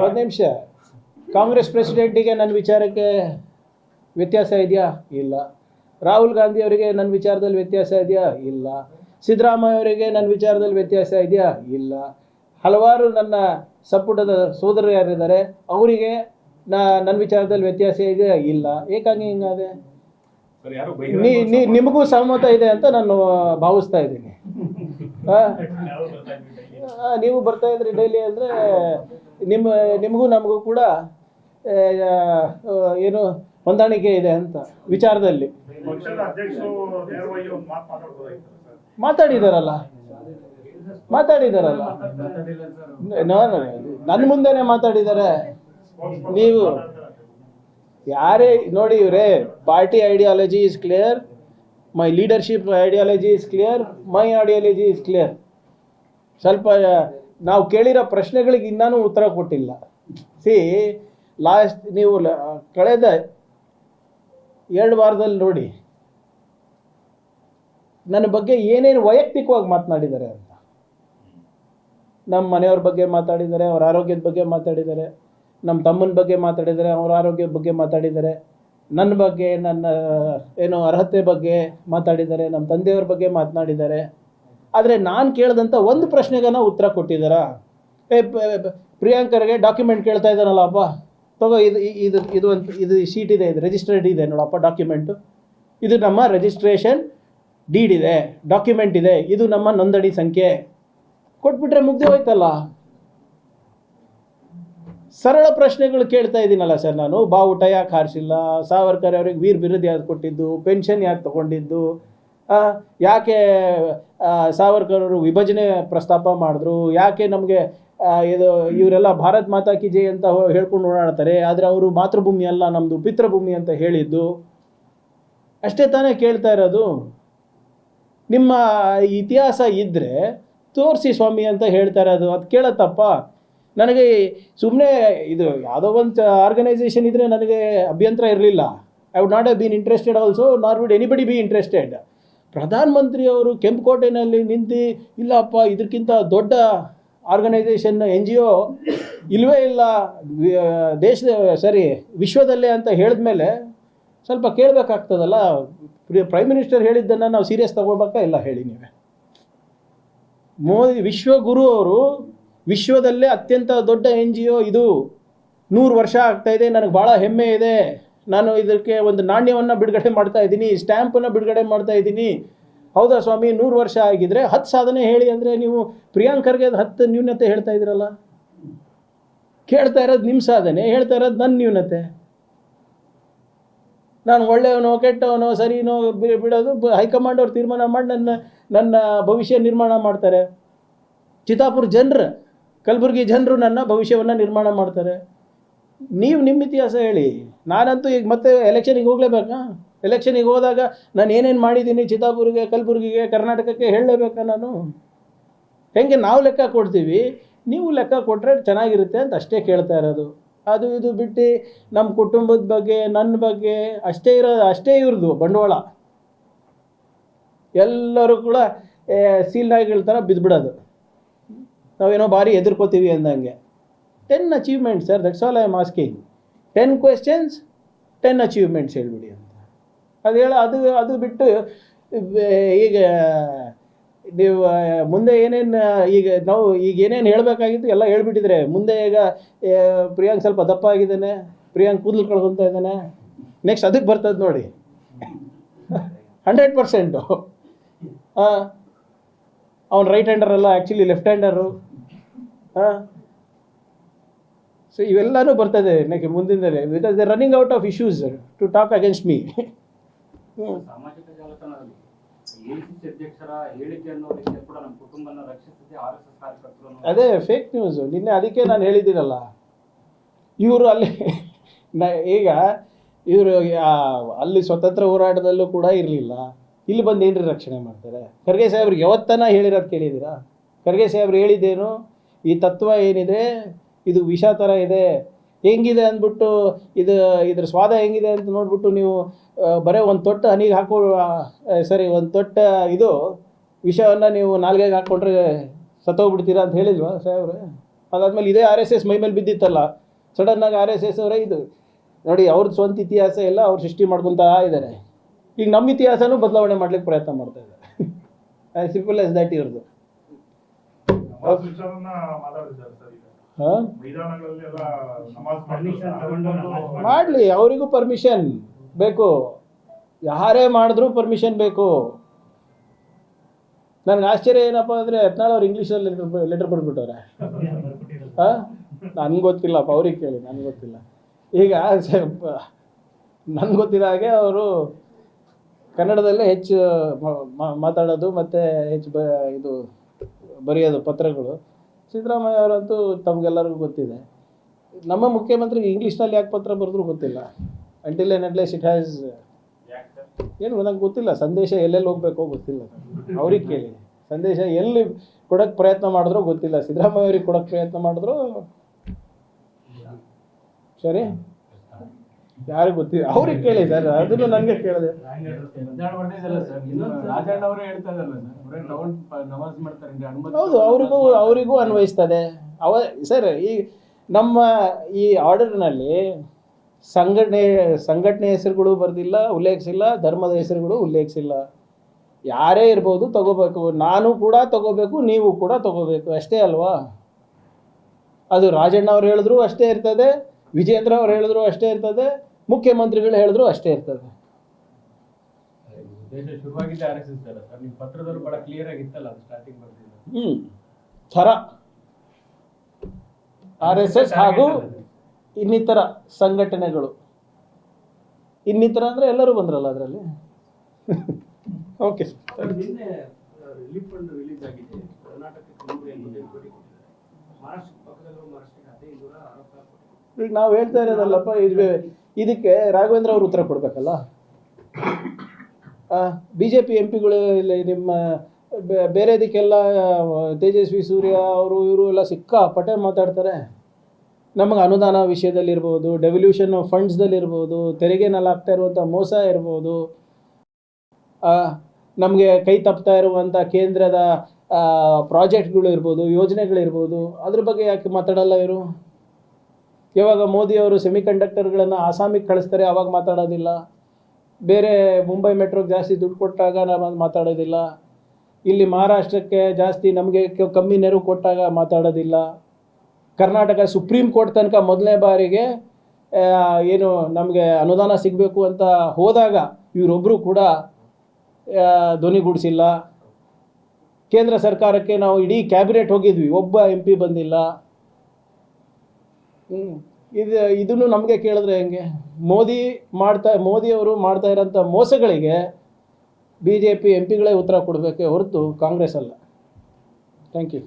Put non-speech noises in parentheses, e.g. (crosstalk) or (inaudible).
ಒಂದು ನಿಮಿಷ. ಕಾಂಗ್ರೆಸ್ ಪ್ರೆಸಿಡೆಂಟಿಗೆ ನನ್ನ ವಿಚಾರಕ್ಕೆ ವ್ಯತ್ಯಾಸ ಇದೆಯಾ? ಇಲ್ಲ. ರಾಹುಲ್ ಗಾಂಧಿ ಅವರಿಗೆ ನನ್ನ ವಿಚಾರದಲ್ಲಿ ವ್ಯತ್ಯಾಸ ಇದೆಯಾ? ಇಲ್ಲ. ಸಿದ್ದರಾಮಯ್ಯ ಅವರಿಗೆ ನನ್ನ ವಿಚಾರದಲ್ಲಿ ವ್ಯತ್ಯಾಸ ಇದೆಯಾ? ಇಲ್ಲ. ಹಲವಾರು ನನ್ನ ಸಂಪುಟದ ಸೋದರರು ಯಾರಿದ್ದಾರೆ ಅವರಿಗೆ ನಾ ನನ್ನ ವಿಚಾರದಲ್ಲಿ ವ್ಯತ್ಯಾಸ ಇದೆಯಾ? ಇಲ್ಲ. ಏಕಾಂಗಿ ಹಿಂಗಾದೆ? ಸರ್ ಯಾರು ನೀ ನೀ- ನಿಮಗೂ ಸಹಮತ ಇದೆ ಅಂತ ನಾನು ಭಾವಿಸ್ತಾ ಇದ್ದೀನಿ. (laughs) ನೀವು ಬರ್ತಾ ಇದ್ರಿ ಡೈಲಿ ಅಂದರೆ ನಿಮ್ಮ ನಿಮಗೂ ನಮಗೂ ಕೂಡ ಏನು ಹೊಂದಾಣಿಕೆ ಇದೆ ಅಂತ ವಿಚಾರದಲ್ಲಿ. ಮಾತಾಡಿದಾರಲ್ಲ? ಮಾತಾಡಿದಾರಲ್ಲ? ನಾನು ನನ್ನ ಮುಂದೆನೆ ಮಾತಾಡಿದ್ದಾರೆ ನೀವು ಯಾರೇ ನೋಡಿ ಇವರೇ party ideology is clear my leadership ideology is clear my ideology is clear ಸ್ವಲ್ಪ ನಾವು ಕೇಳಿರೋ ಪ್ರಶ್ನೆಗಳಿಗೆ ಇನ್ನೂ ಉತ್ತರ ಕೊಟ್ಟಿಲ್ಲ. ಸಿ ಲಾಸ್ಟ್ ನೀವು ಕಳೆದ ಎರಡು ವಾರದಲ್ಲಿ ನೋಡಿ, ನನ್ನ ಬಗ್ಗೆ ಏನೇನು ವೈಯಕ್ತಿಕವಾಗಿ ಮಾತನಾಡಿದ್ದಾರೆ ಅಂತ. ನಮ್ಮ ಮನೆಯವ್ರ ಬಗ್ಗೆ ಮಾತಾಡಿದ್ದಾರೆ, ಅವ್ರ ಆರೋಗ್ಯದ ಬಗ್ಗೆ ಮಾತಾಡಿದ್ದಾರೆ, ನಮ್ಮ ತಮ್ಮನ ಬಗ್ಗೆ ಮಾತಾಡಿದ್ದಾರೆ, ಅವ್ರ ಆರೋಗ್ಯದ ಬಗ್ಗೆ ಮಾತಾಡಿದ್ದಾರೆ, ನನ್ನ ಬಗ್ಗೆ, ನನ್ನ ಏನು ಅರ್ಹತೆ ಬಗ್ಗೆ ಮಾತಾಡಿದ್ದಾರೆ, ನಮ್ಮ ತಂದೆಯವ್ರ ಬಗ್ಗೆ ಮಾತನಾಡಿದ್ದಾರೆ. ಆದರೆ ನಾನು ಕೇಳಿದಂಥ ಒಂದು ಪ್ರಶ್ನೆಗನ ಉತ್ತರ ಕೊಟ್ಟಿದ್ದಾರಾ? ಏ ಪ್ರಿಯಾಂಕರ್ಗೆ ಡಾಕ್ಯುಮೆಂಟ್ ಕೇಳ್ತಾ ಇದ್ದಾನಲ್ಲಪ್ಪ ತಗೋ, ಇದು ಇದು ಇದು ಒಂದು ಇದು ಶೀಟ್ ಇದೆ, ಇದು ರಿಜಿಸ್ಟರ್ಡ್ ಇದೆ ನೋಡಪ್ಪ ಡಾಕ್ಯುಮೆಂಟು ಇದು ನಮ್ಮ ರಿಜಿಸ್ಟ್ರೇಷನ್ ಡೀಡ್ ಇದೆ ಡಾಕ್ಯುಮೆಂಟ್ ಇದೆ, ಇದು ನಮ್ಮ ನೋಂದಣಿ ಸಂಖ್ಯೆ. ಕೊಟ್ಬಿಟ್ರೆ ಮುಗ್ದೆ ಹೋಯ್ತಲ್ಲ. ಸರಳ ಪ್ರಶ್ನೆಗಳು ಕೇಳ್ತಾ ಇದ್ದೀನಲ್ಲ ಸರ್ ನಾನು. ಬಾವುಟ ಯಾಕೆ ಹಾರಿಸಿಲ್ಲ? ಸಾವರ್ಕರ್ ಅವ್ರಿಗೆ ವೀರ್ ಬಿರುದು ಯಾಕೆ ಕೊಟ್ಟಿದ್ದು? ಪೆನ್ಷನ್ ಯಾಕೆ ತಗೊಂಡಿದ್ದು? ಯಾಕೆ ಸಾವರ್ಕರ್ ವಿಭಜನೆ ಪ್ರಸ್ತಾಪ ಮಾಡಿದ್ರು? ಯಾಕೆ ನಮಗೆ ಇದು, ಇವರೆಲ್ಲ ಭಾರತ್ ಮಾತಾ ಕಿ ಜೈ ಅಂತ ಹೇಳ್ಕೊಂಡು ಓಡಾಡ್ತಾರೆ? ಆದರೆ ಅವರು ಮಾತೃಭೂಮಿ ಅಲ್ಲ ನಮ್ಮದು ಪಿತೃಭೂಮಿ ಅಂತ ಹೇಳಿದ್ದು. ಅಷ್ಟೇ ತಾನೇ ಕೇಳ್ತಾ ಇರೋದು. ನಿಮ್ಮ ಇತಿಹಾಸ ಇದ್ದರೆ ತೋರಿಸಿ ಸ್ವಾಮಿ ಅಂತ ಹೇಳ್ತಾ ಇರೋದು. ಅದು ಕೇಳತ್ತಪ್ಪ. ನನಗೆ ಸುಮ್ಮನೆ ಇದು ಯಾವುದೋ ಒಂದು ಆರ್ಗನೈಸೇಷನ್ ಇದ್ದರೆ ನನಗೆ ಅಭ್ಯಂತರ ಇರಲಿಲ್ಲ. I would not have been interested also not would anybody be interested ಪ್ರಧಾನಮಂತ್ರಿ ಅವರು ಕೆಂಪುಕೋಟೆನಲ್ಲಿ ನಿಂತು, ಇಲ್ಲಪ್ಪ ಇದಕ್ಕಿಂತ ದೊಡ್ಡ ಆರ್ಗನೈಸೇಷನ್ ಎನ್ ಜಿ ಒ ಇಲ್ಲವೇ ಇಲ್ಲ ದೇಶದ, ಸರಿ, ವಿಶ್ವದಲ್ಲೇ ಅಂತ ಹೇಳಿದ ಮೇಲೆ ಸ್ವಲ್ಪ ಕೇಳಬೇಕಾಗ್ತದಲ್ಲ ಪ್ರೈಮ್ ಮಿನಿಸ್ಟರ್ ಹೇಳಿದ್ದನ್ನು ನಾವು ಸೀರಿಯಸ್ ತಗೋಬೇಕಾ ಇಲ್ಲ ಹೇಳಿ ನೀವೇ? ಮೋದಿ ವಿಶ್ವಗುರು ಅವರು ವಿಶ್ವದಲ್ಲೇ ಅತ್ಯಂತ ದೊಡ್ಡ ಎನ್ ಜಿ ಒ ಇದು. ನೂರು ವರ್ಷ ಆಗ್ತಾ ಇದೆ, ನನಗೆ ಭಾಳ ಹೆಮ್ಮೆ ಇದೆ. ನಾನು ಇದಕ್ಕೆ ಒಂದು ನಾಣ್ಯವನ್ನು ಬಿಡುಗಡೆ ಮಾಡ್ತಾ ಇದ್ದೀನಿ, ಸ್ಟ್ಯಾಂಪನ್ನು ಬಿಡುಗಡೆ ಮಾಡ್ತಾ ಇದ್ದೀನಿ. ಹೌದಾ ಸ್ವಾಮಿ? ನೂರು ವರ್ಷ ಆಗಿದ್ರೆ ಹತ್ತು ಸಾಧನೆ ಹೇಳಿ ಅಂದರೆ ನೀವು ಪ್ರಿಯಾಂಕರ್ಗೆ ಅದು ಹತ್ತು ನ್ಯೂನತೆ ಹೇಳ್ತಾ ಇದ್ದೀರಲ್ಲ? ಕೇಳ್ತಾ ಇರೋದು ನಿಮ್ಮ ಸಾಧನೆ, ಹೇಳ್ತಾ ಇರೋದು ನನ್ನ ನ್ಯೂನತೆ. ನಾನು ಒಳ್ಳೆಯವನೋ, ಕೆಟ್ಟವನೋ, ಸರಿನೋ ಬಿಡೋದು ಹೈಕಮಾಂಡ್ ಅವ್ರು ತೀರ್ಮಾನ ಮಾಡಿ ನನ್ನ ನನ್ನ ಭವಿಷ್ಯ ನಿರ್ಮಾಣ ಮಾಡ್ತಾರೆ. ಚಿತಾಪುರ ಜನರು, ಕಲಬುರ್ಗಿ ಜನರು ನನ್ನ ಭವಿಷ್ಯವನ್ನು ನಿರ್ಮಾಣ ಮಾಡ್ತಾರೆ. ನೀವು ನಿಮ್ಮ ಇತಿಹಾಸ ಹೇಳಿ. ನಾನಂತೂ ಈಗ ಮತ್ತೆ ಎಲೆಕ್ಷನಿಗೆ ಹೋಗಲೇಬೇಕಾ? ಎಲೆಕ್ಷನಿಗೆ ಹೋದಾಗ ನಾನು ಏನೇನು ಮಾಡಿದ್ದೀನಿ ಚಿತ್ತಾಪುರಿಗೆ ಕಲಬುರಗಿಗೆ ಕರ್ನಾಟಕಕ್ಕೆ ಹೇಳಲೇಬೇಕಾ ನಾನು? ಹೆಂಗೆ ನಾವು ಲೆಕ್ಕ ಕೊಡ್ತೀವಿ? ನೀವು ಲೆಕ್ಕ ಕೊಟ್ಟರೆ ಚೆನ್ನಾಗಿರುತ್ತೆ ಅಂತ ಅಷ್ಟೇ ಕೇಳ್ತಾ ಇರೋದು. ಅದು ಇದು ಬಿಟ್ಟು ನಮ್ಮ ಕುಟುಂಬದ ಬಗ್ಗೆ ನನ್ನ ಬಗ್ಗೆ ಅಷ್ಟೇ ಇರೋ ಅಷ್ಟೇ ಇವ್ರದ್ದು ಬಂಡವಾಳ. ಎಲ್ಲರೂ ಕೂಡ ಏ, ಸೀಲ್ ನಾಯಿಗಳ ಥರ ಬಿದ್ದುಬಿಡೋದು ನಾವೇನೋ ಭಾರಿ ಎದುರ್ಕೋತೀವಿ ಅಂದಂಗೆ. Ten achievement sir that's all I am asking ten questions ten achievements ಹೇಳ್ಬಿಡಿ ಅಂತ. ಅದು ಹೇಳ, ಅದು ಅದು ಬಿಟ್ಟು, ಈಗ, ನೀವು, ಮುಂದೆ ಏನೇನು, ಈಗ ನಾವು, ಈಗ ಏನೇನು ಹೇಳಬೇಕಾಗಿತ್ತು ಎಲ್ಲ ಹೇಳ್ಬಿಟ್ಟಿದ್ರೆ. ಮುಂದೆ ಈಗ ಪ್ರಿಯಾಂಕ್ ಸ್ವಲ್ಪ ದಪ್ಪ ಆಗಿದ್ದಾನೆ, ಪ್ರಿಯಾಂಕ್ ಕೂದಲು ಕಳ್ಕೊತಾ ಇದ್ದಾನೆ. ನೆಕ್ಸ್ಟ್ ಅದಕ್ಕೆ ಬರ್ತದೆ ನೋಡಿ. ಹಂಡ್ರೆಡ್ ಪರ್ಸೆಂಟು ಅವ್ನು ರೈಟ್ ಹ್ಯಾಂಡರ್ ಅಲ್ಲ ಆ್ಯಕ್ಚುಲಿ ಲೆಫ್ಟ್ ಹ್ಯಾಂಡರು ಹಾಂ ಸೊ ಇವೆಲ್ಲನೂ ಬರ್ತದೆ next ಮುಂದಿನದಲ್ಲಿ because the running out of issues to talk against me ಹ್ಞೂ ಸಾಮಾಜಿಕ ಜಾಲತಾಣದಲ್ಲಿ ಎಐಸಿಸಿ ಅಧ್ಯಕ್ಷರ ಹೇಳಿಕೆ ಅನ್ನೋ ಕೂಡ ನಮ್ಮ ಕುಟುಂಬನ ರಕ್ಷಿಸಿದೆ ಆರ್ ಎಸ್ ಎಸ್ ಕಾರ್ಯಕರ್ತರು ಅನ್ನೋ- ಅದೇ ಫೇಕ್ ನ್ಯೂಸ್ ನಿನ್ನೆ ಅದಕ್ಕೆ ನಾನು ಹೇಳಿದ್ದೀನಲ್ಲ. ಇವರು ಅಲ್ಲಿ (laughs) ನ- ಈಗ ಇವರು ಅಲ್ಲಿ ಸ್ವತಂತ್ರ ಹೋರಾಟದಲ್ಲೂ ಕೂಡ ಇರಲಿಲ್ಲ. ಇಲ್ಲಿ ಬಂದು ಏನ್ರಿ ರಕ್ಷಣೆ ಮಾಡ್ತಾರೆ? ಖರ್ಗೆ ಸಾಹೇಬ್ರಿಗೆ ಯಾವತ್ತನ ಹೇಳಿರೋದು ಕೇಳಿದ್ದೀರಾ? ಖರ್ಗೆ ಸಾಹೇಬ್ರು ಹೇಳಿದ್ದೇನು ಈ ತತ್ವ ಏನಿದೆ ಇದು ವಿಷ ಥರ ಇದೆ, ಹೆಂಗಿದೆ ಅಂದ್ಬಿಟ್ಟು ಇದು, ಇದ್ರ ಸ್ವಾದ ಹೆಂಗಿದೆ ಅಂತ ನೋಡ್ಬಿಟ್ಟು ನೀವು ಬರೀ ಒಂದು ತೊಟ್ಟ ಹನಿಗೆ ಹಾಕೋ ಸರಿ, ಒಂದು ತೊಟ್ಟ ಇದು, ವಿಷವನ್ನು ನೀವು ನಾಲ್ಗೆಗೆ ಹಾಕ್ಕೊಂಡ್ರೆ ಸತ್ತೋಗ್ಬಿಡ್ತೀರಾ ಅಂತ ಹೇಳಿದ್ವಾ ಸಾಹೇಬ್ರೆ? ಅದಾದಮೇಲೆ ಇದೇ ಆರ್ ಎಸ್ ಎಸ್ ಮೈ ಮೇಲೆ ಬಿದ್ದಿತ್ತಲ್ಲ ಸಡನ್ನಾಗಿ ಆರ್ ಎಸ್ ಎಸ್ ಅವರೇ ಇದು, ನೋಡಿ ಅವ್ರದ್ದು ಸ್ವಂತ ಇತಿಹಾಸ ಎಲ್ಲ ಅವ್ರು ಸೃಷ್ಟಿ ಮಾಡ್ಕೊತಾ ಇದ್ದಾರೆ ಈಗ ನಮ್ಮ ಇತಿಹಾಸನೂ ಬದಲಾವಣೆ ಮಾಡ್ಲಿಕ್ಕೆ ಪ್ರಯತ್ನ ಮಾಡ್ತಾ ಇದ್ದಾರೆ ಆ್ಯಸ್ ಸಿಂಪಲ್ ಆಸ್ ದ್ಯಾಟ್ ಇವ್ರದ್ದು ಮಾಡಲಿ ಅವರಿಗೂ ಪರ್ಮಿಷನ್ ಬೇಕು. ಯಾರೇ ಮಾಡಿದ್ರೂ ಪರ್ಮಿಷನ್ ಬೇಕು. ನನಗೆ ಆಶ್ಚರ್ಯ ಏನಪ್ಪ ಅಂದರೆ ಯತ್ನಾಳ್ ಅವ್ರು ಇಂಗ್ಲೀಷಲ್ಲಿ ಲೆಟರ್ ಲೆಟರ್ ಬರೆದ್ಬಿಟ್ಟವ್ರೆ. (laughs) ಹಾಂ? ನನಗೆ ಗೊತ್ತಿಲ್ಲಪ್ಪ ಅವ್ರಿಗೆ ಕೇಳಿ ನನಗೆ ಗೊತ್ತಿಲ್ಲ. ಈಗ (laughs) ನನಗೆ ಗೊತ್ತಿರೋ ಹಾಗೆ ಅವರು ಕನ್ನಡದಲ್ಲೇ ಹೆಚ್ಚು ಮಾತಾಡೋದು ಮತ್ತು ಹೆಚ್ಚು ಬ ಇದು ಬರೆಯೋದು ಪತ್ರಗಳು. ಸಿದ್ದರಾಮಯ್ಯ ಅವರಂತೂ ತಮಗೆಲ್ಲರಿಗೂ ಗೊತ್ತಿದೆ. ನಮ್ಮ ಮುಖ್ಯಮಂತ್ರಿಗೆ ಇಂಗ್ಲೀಷ್ನಲ್ಲಿ ಯಾಕೆ ಪತ್ರ ಬರೆದ್ರು ಗೊತ್ತಿಲ್ಲ. ಅಂಟಿಲ್ ಎನ್ ಅಟ್ಲೇಸ್ ಇಟ್ ಹ್ಯಾಸ್ ಏನು ನಂಗೆ ಗೊತ್ತಿಲ್ಲ. ಸಂದೇಶ ಎಲ್ಲೆಲ್ಲಿ ಹೋಗ್ಬೇಕೋ ಗೊತ್ತಿಲ್ಲ ಅವ್ರಿಗೆ ಕೇಳಿ. ಸಂದೇಶ ಎಲ್ಲಿ ಕೊಡೋಕ್ಕೆ ಪ್ರಯತ್ನ ಮಾಡಿದ್ರು ಗೊತ್ತಿಲ್ಲ. ಸಿದ್ದರಾಮಯ್ಯ ಅವ್ರಿಗೆ ಕೊಡೋಕ್ಕೆ ಪ್ರಯತ್ನ ಮಾಡಿದ್ರು ಸರಿ? ಯಾರಿಗೆ ಗೊತ್ತಿಲ್ಲ. ಅವ್ರಿಗೆ ಕೇಳಿ ಸರ್, ಅದನ್ನು ನನಗೆ ಕೇಳಿದೆ. ಹೌದು, ಅವ್ರಿಗೂ, ಅವರಿಗೂ ಅನ್ವಯಿಸ್ತದೆ. ಅವ, ಸರ್, ಈ ನಮ್ಮ ಈ ಆರ್ಡರ್ನಲ್ಲಿ ಸಂಘಟನೆ ಸಂಘಟನೆ ಹೆಸರುಗಳು ಬರ್ದಿಲ್ಲ, ಉಲ್ಲೇಖಿಸಿಲ್ಲ, ಧರ್ಮದ ಹೆಸರುಗಳು ಉಲ್ಲೇಖಿಸಿಲ್ಲ. ಯಾರೇ ಇರ್ಬೋದು ತಗೋಬೇಕು. ನಾನು ಕೂಡ ತಗೋಬೇಕು, ನೀವು ಕೂಡ ತಗೋಬೇಕು. ಅಷ್ಟೇ ಅಲ್ವಾ? ಅದು ರಾಜಣ್ಣ ಅವ್ರು ಹೇಳಿದ್ರು ಅಷ್ಟೇ ಇರ್ತದೆ. ವಿಜೇಂದ್ರ ಅವ್ರು ಹೇಳಿದ್ರು ಅಷ್ಟೇ ಇರ್ತದೆ ಮುಖ್ಯಮಂತ್ರಿಗಳು ಹೇಳಿದ್ರು ಅಷ್ಟೇ ಇರ್ತದೆ. ಹ್ಞೂ ಥರ. ಆರ್ ಎಸ್ ಎಸ್ ಹಾಗೂ ಇನ್ನಿತರ ಸಂಘಟನೆಗಳು. ಇನ್ನಿತರ ಅಂದರೆ ಎಲ್ಲರೂ ಬಂದ್ರಲ್ಲ ಅದರಲ್ಲಿ? ಓಕೆ ಸರ್, ನಿನ್ನೆ ರಿಲೀಫ್ ಫಂಡ್ ರಿಲೀಸ್ ಆಗಿದೆ. ಕರ್ನಾಟಕಕ್ಕೆ ನೂರ ಎಂಬತ್ತೈದು ಕೋಟಿ ಕೊಟ್ಟಿದ್ದಾರೆ ಮಹಾರಾಷ್ಟ್ರ ಪಕ್ಕದಲ್ಲಿರೋ ಮಹಾರಾಷ್ಟ್ರಕ್ಕೆ ಹದಿನೈದು ನೂರ ಅರವತ್ತಾರು ಕೋಟಿ ಈಗ ನಾವು ಹೇಳ್ತಾ ಇರೋದಲ್ಲಪ್ಪ, ಇದು ಇದಕ್ಕೆ ರಾಘವೇಂದ್ರ ಅವರು ಉತ್ತರ ಕೊಡಬೇಕಲ್ಲ? ಬಿ ಜೆ ಪಿ ಎಂ ಪಿಗಳು ಇಲ್ಲಿ ನಿಮ್ಮ ಬೇರೆ ಬೇರೆದಕ್ಕೆಲ್ಲ, ತೇಜಸ್ವಿ ಸೂರ್ಯ ಅವರು, ಇವರು ಎಲ್ಲ ಸಿಕ್ಕಾಪಟ್ಟೆ ಮಾತಾಡ್ತಾರೆ. ನಮಗೆ ಅನುದಾನ ವಿಷಯದಲ್ಲಿರ್ಬೋದು ಡೆವಲ್ಯೂಷನ್ ಫಂಡ್ಸ್ದಲ್ಲಿರ್ಬೋದು ತೆರಿಗೆನಲ್ಲಿ ಆಗ್ತಾ ಇರುವಂಥ ಮೋಸ ಇರ್ಬೋದು. ನಮಗೆ ಕೈ ತಪ್ತಾ ಇರುವಂಥ ಕೇಂದ್ರದ ಪ್ರಾಜೆಕ್ಟ್ಗಳು ಇರ್ಬೋದು ಯೋಜನೆಗಳಿರ್ಬೋದು ಅದ್ರ ಬಗ್ಗೆ ಯಾಕೆ ಮಾತಾಡಲ್ಲ ಇವರು? ಯಾವಾಗ ಮೋದಿಯವರು ಸೆಮಿಕಂಡಕ್ಟರ್ಗಳನ್ನು ಆಸಾಮಿಗೆ ಕಳಿಸ್ತಾರೆ, ಅವಾಗ ಮಾತಾಡೋದಿಲ್ಲ. ಬೇರೆ ಮುಂಬೈ ಮೆಟ್ರೋಗೆ ಜಾಸ್ತಿ ದುಡ್ಡು ಕೊಟ್ಟಾಗ ನಾವು ಮಾತಾಡೋದಿಲ್ಲ. ಇಲ್ಲಿ ಮಹಾರಾಷ್ಟ್ರಕ್ಕೆ ಜಾಸ್ತಿ ನಮಗೆ ಕಮ್ಮಿ ನೆರವು ಕೊಟ್ಟಾಗ ಮಾತಾಡೋದಿಲ್ಲ. ಕರ್ನಾಟಕ ಸುಪ್ರೀಂ ಕೋರ್ಟ್ ತನಕ ಮೊದಲನೇ ಬಾರಿಗೆ ಏನು ನಮಗೆ ಅನುದಾನ ಸಿಗಬೇಕು ಅಂತ ಹೋದಾಗ ಇವರೊಬ್ಬರು ಕೂಡ ಧ್ವನಿಗೂಡಿಸಿಲ್ಲ ಕೇಂದ್ರ ಸರ್ಕಾರಕ್ಕೆ ನಾವು ಇಡೀ ಕ್ಯಾಬಿನೆಟ್ ಹೋಗಿದ್ವಿ, ಒಬ್ಬ ಎಂ ಪಿ ಬಂದಿಲ್ಲ. ಇದು, ಇದನ್ನು ನಮಗೆ ಕೇಳಿದ್ರೆ ಹೆಂಗೆ? ಮೋದಿ ಮಾಡ್ತಾ ಮೋದಿಯವರು ಮಾಡ್ತಾ ಇರೋಂಥ ಮೋಸಗಳಿಗೆ ಬಿ ಜೆ ಪಿ ಎಂ ಪಿಗಳೇ ಉತ್ತರ ಕೊಡಬೇಕೆ ಹೊರತು ಕಾಂಗ್ರೆಸ್ ಅಲ್ಲ. Thank you